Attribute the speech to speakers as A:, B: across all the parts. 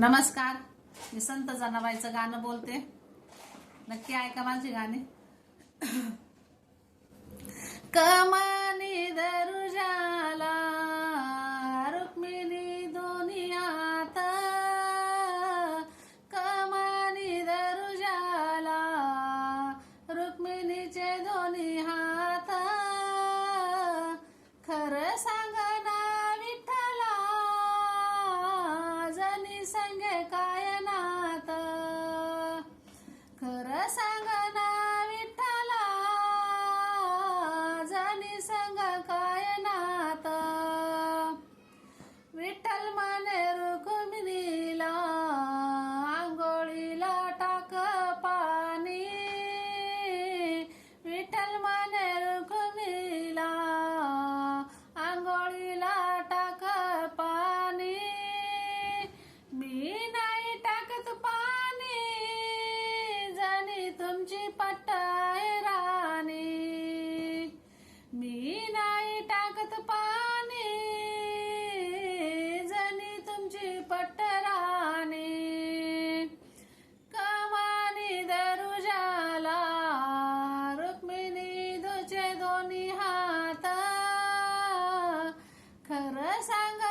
A: नमस्कार. मी संत जनाबाईच गाणं बोलते. नक्की ऐका माझी गाणे. कमा संग काय नात? विठ्ठल माने रुक्मिणीला आंघोळीला टाक पाणी. विठ्ठल माने रुक्मिणीला आंघोळीला टाक पाणी. मी नाही टाकत पाणी जाणी तुमची पट सांग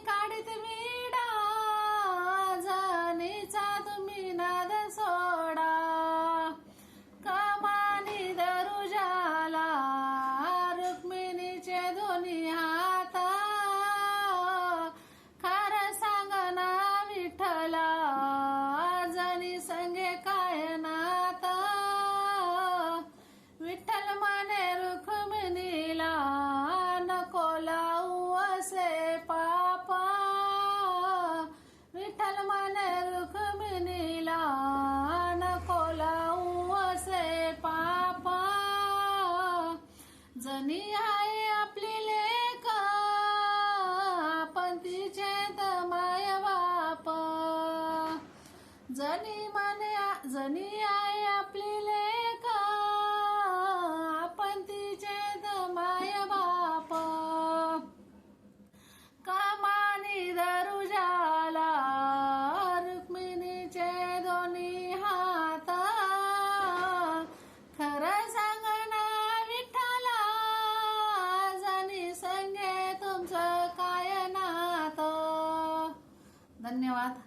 A: ಕಾಡೈತಲ್ರಿ जनी माने जनी आहे आपली लेखा. आपण तिचे दमाय बाप. कामानी झाला रुक्मिणीचे दोन्ही हात. खर सांगणा विठ्ठला जनी संगे तुमचं काय नात? धन्यवाद.